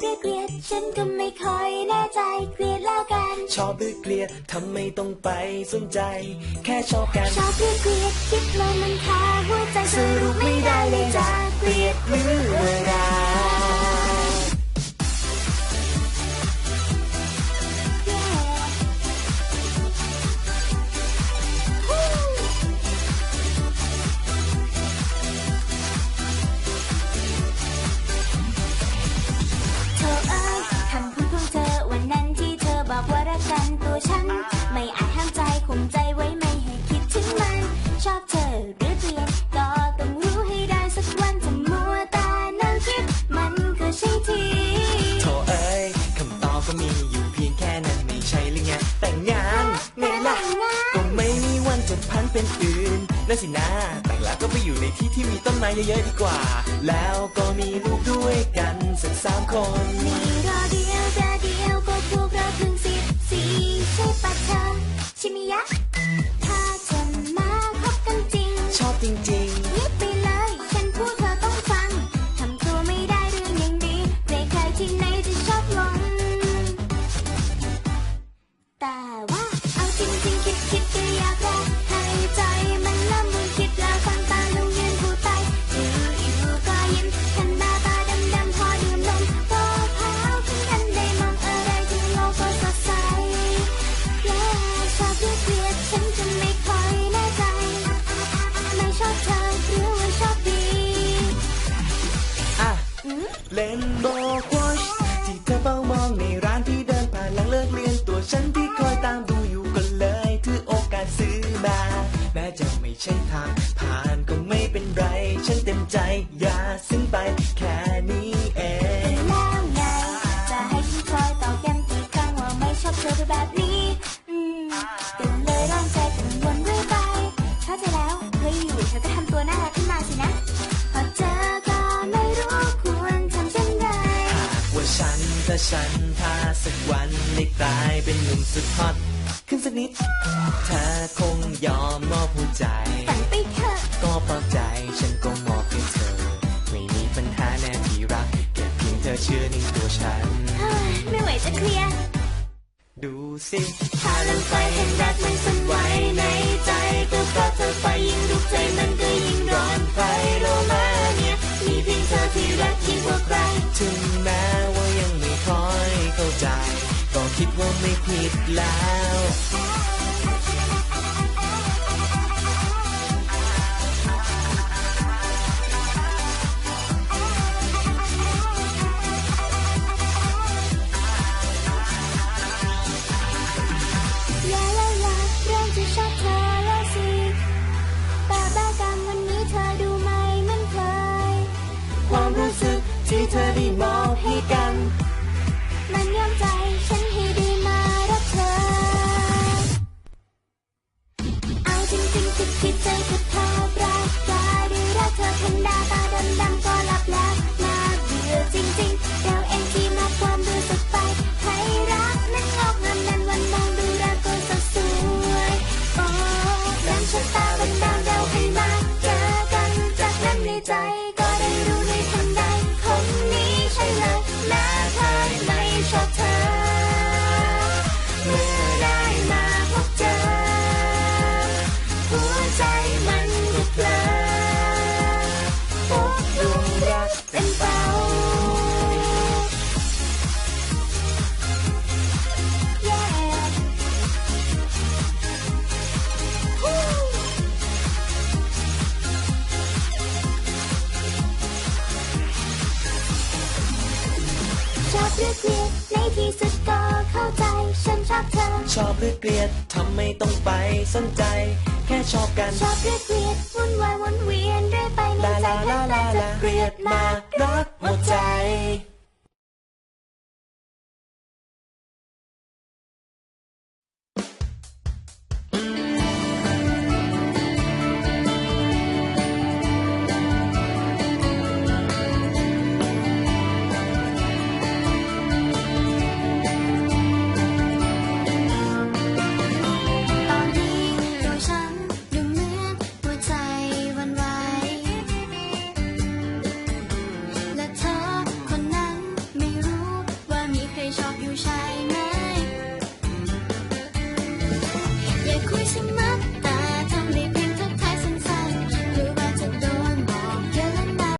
หรือเกลียด ฉันก็ไม่ค่อยแน่ใจเกลียดแล้วกัน ชอบหรือเกลียดทำไมต้องไปสนใจ แค่ชอบกันชอบหรือเกลียดคิดแล้วมันคาหัวใจสรุปไม่ได้เลยจะเกลียดหรือว่ารั มีอยู่เพียงแค่นั้นไม่ใช่หรือไงแต่งงานไงล่ะก็ไม่มีวันจดพันเป็นอื่นนั่นสินะแต่งแล้วก็ไปอยู่ในที่ที่มีต้นไม้เยอะๆดีกว่า แล้วก็มีลูกด้วยกันสักสามคนมีรอเดียวแต่เดียวก็พวกเราถึงสิบสี่ใช่ปะเธอชิมิยะถ้าเธอมาคบกันจริง ชอบจริง น่ารักขึ้นมาสินะ พอเจอก็ไม่รู้ควรทำเช่นไร หากว่าฉันถ้าฉันถ้าสักวันได้กลายเป็นหนุ่มสุดฮอตขึ้นสักนิด เธอคงยอมมอบหัวใจ ฝันไปเถอะก็ปลอบใจฉันก็มอบให้เธอ ไม่มีปัญหาแน่ที่รักแค่เพียงเธอเชื่อในตัวฉัน เฮ้ยไม่ไหวจะเคลียร์ดูสิถ้าลมไฟแห่งรักมันสั่นไหวในใจก็เพราะเธอไปยิ่งลุกใจ ไหรือเกลียดในที่สุดก็เข้าใจ ฉันชอบเธอ ชอบหรือเกลียดทำไมต้องไปสนใจ แค่ชอบกัน ชอบหรือเกลียดวุ่นวายวนเวียนเรื่อยไปในลาใจลาลาลาลาเกลียดมากรักหมดใจเ you shine.